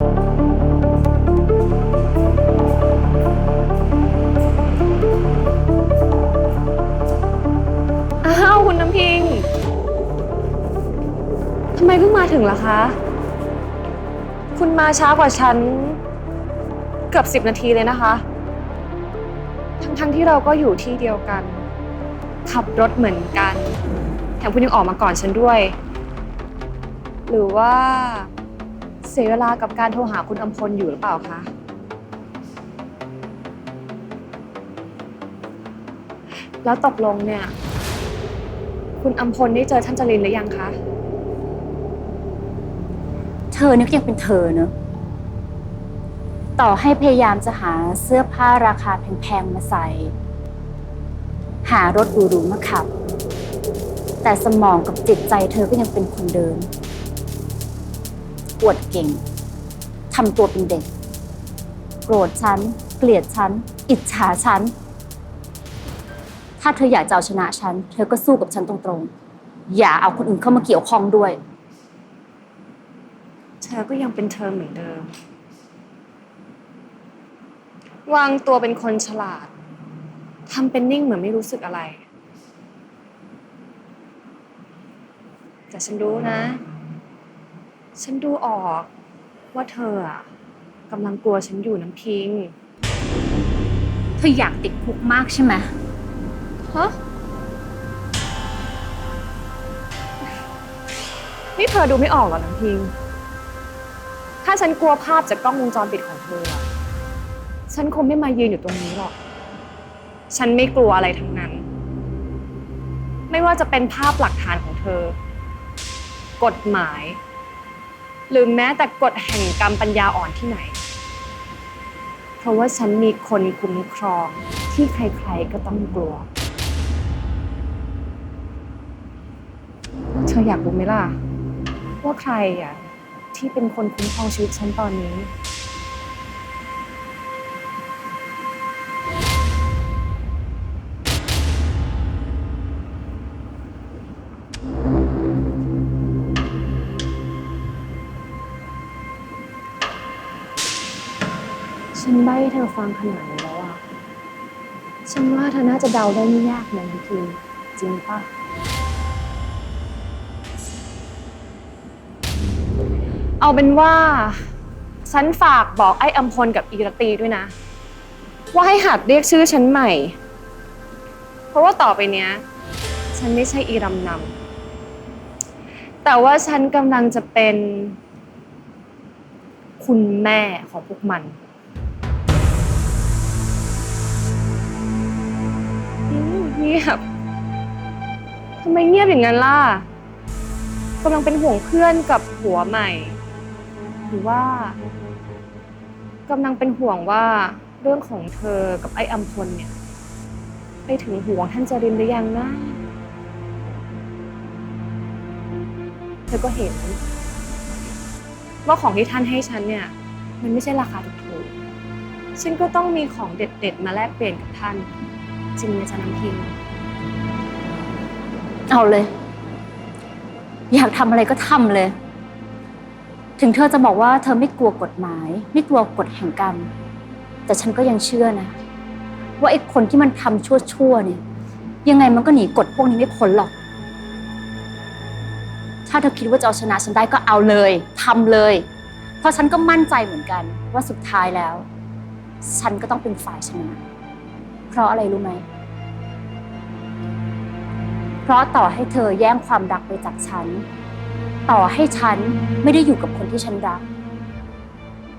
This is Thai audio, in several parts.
อ้าว คุณน้ำพิง ทำไมเพิ่งมาถึงล่ะคะ คุณมาช้ากว่าฉัน เกือบสิบนาทีเลยนะคะ ทั้งๆที่เราก็อยู่ที่เดียวกัน ขับรถเหมือนกัน แถมคุณยังออกมาก่อนฉันด้วย หรือว่า สียเวลากับการโทรหาคุณอำพลอยู่หรือเปล่าคะ แล้วตกลงเนี่ย คุณอำพลได้เจอท่านจรินหรือยังคะ เธอนี่ก็ยังเป็นเธอเนอะต่อให้พยายามจะหาเสื้อผ้าราคาแพงๆมาใส่ หารถหรูๆมาขับ แต่สมองกับจิตใจเธอก็ยังเป็นคนเดิม อวดเก่งทำตัวเป็นเด็ก โกรธฉัน เกลียดฉัน อิจฉาฉัน ถ้าเธออยากจะเอาชนะฉัน เธอก็สู้กับฉันตรงๆ อย่าเอาคนอื่นเข้ามาเกี่ยวข้องด้วย เธอก็ยังเป็นเธอเหมือนเดิม วางตัวเป็นคนฉลาดทำเป็นนิ่งเหมือนไม่รู้สึกอะไร แต่ฉันรู้นะ ฉันดูออกว่าเธออะกำลังกลัวฉันอยู่น้ำพิง เธออยากติดคุกมากใช่ไหมฮะ นี่เธอดูไม่ออกเหรอน้ำพิง ถ้าฉันกลัวภาพจากกล้องวงจรปิดของเธออะฉันคงไม่มายืนอยู่ตรงนี้หรอก ฉันไม่กลัวอะไรทั้งนั้น ไม่ว่าจะเป็นภาพหลักฐานของเธอ กฎหมาย หรือแม้แต่กฎแห่งกรรมปัญญาอ่อนที่ไหน เพราะว่าฉันมีคนคุ้มครองที่ใครๆก็ต้องกลัว เธออยากรู้ไหมล่ะ ว่าใครอะที่เป็นคนคุ้มครองชีวิตฉันตอนนี้ ฉันใบ้ให้เธอฟังขนาดนี้แล้วอะฉันว่าเธอน่าจะเดาได้ไม่ยากนะพี่พิมจริงปะเอาเป็นว่า ฉันฝากบอกไอ้อัมพลกับอีรตีด้วยนะ ว่าให้หัดเรียกชื่อฉันใหม่ เพราะว่าต่อไปเนี้ย ฉันไม่ใช่อีรำนำแต่ว่าฉันกำลังจะเป็น คุณแม่ของพวกมัน งียบ ทำไมเงียบอย่างนั้นล่ะกำลังเป็นห่วงเพื่อนกับผัวใหม่ หรือว่ากำลังเป็นห่วงว่าเรื่องของเธอกับไอ้อัมพลเนี่ย ไปถึงห่วงท่านจรินหรือยังนะ เธอก็เห็น ว่าของที่ท่านให้ฉันเนี่ย มันไม่ใช่ราคาถูกๆฉันก็ต้องมีของเด็ดๆ มาแลกเปลี่ยนกับท่าน จริงไหมจ๊ะน้ำพิง เอาเลย อยากทำอะไรก็ทำเลย ถึงเธอจะบอกว่าเธอไม่กลัวกฎหมาย ไม่กลัวกฎแห่งกรรม แต่ฉันก็ยังเชื่อนะ ว่าไอ้คนที่มันทำชั่วๆเนี่ย ยังไงมันก็หนีกฎพวกนี้ไม่พ้นหรอก ถ้าเธอคิดว่าจะเอาชนะฉันได้ก็เอาเลยทำเลย เพราะฉันก็มั่นใจเหมือนกัน ว่าสุดท้ายแล้ว ฉันก็ต้องเป็นฝ่ายชนะ เพราะอะไรรู้ไหม เพราะต่อให้เธอแย่งความรักไปจากฉัน ต่อให้ฉันไม่ได้อยู่กับคนที่ฉันรัก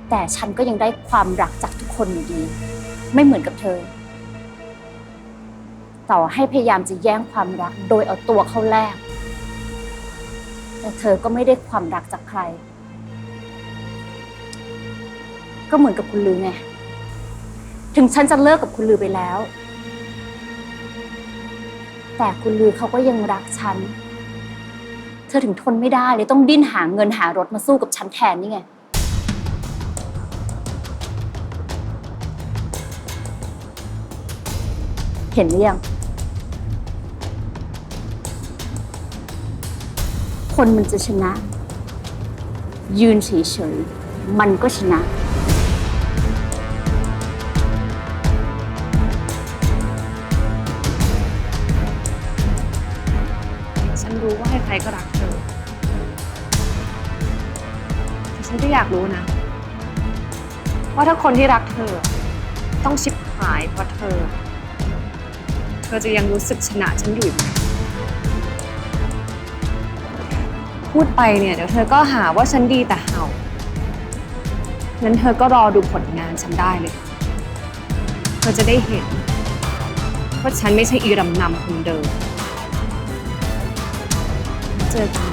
แต่ฉันก็ยังได้ความรักจากทุกคนอยู่ดี ไม่เหมือนกับเธอ ต่อให้พยายามจะแย่งความรักโดยเอาตัวเข้าแลกแต่เธอก็ไม่ได้ความรักจากใคร ก็เหมือนกับคุณลือไง ถึงฉันจะเลิกกับคุณลือไปแล้ว แต่คุณลือเขาก็ยังรักฉัน เธอถึงทนไม่ได้เลยต้องดิ้นหาเงินหารถมาสู้กับฉันแทนนี่ไง เห็นหรือยัง คนมันจะชนะ ยืนเฉยๆมันก็ชนะ รู้ว่าใครๆก็รักเธอแต่ฉันก็อยากรู้นะ ว่าถ้าคนที่รักเธอ ต้องชิบหายเพราะเธอ เธอจะยังรู้สึกชนะฉันอยู่อีกไหมพูดไปเนี่ย เดี๋ยวเธอก็หาว่าฉันดีแต่เห่า งั้นเธอก็รอดูผลงานฉันได้เลย เธอจะได้เห็นว่าฉันไม่ใช่อีรำนำคนเดิม เจอกัน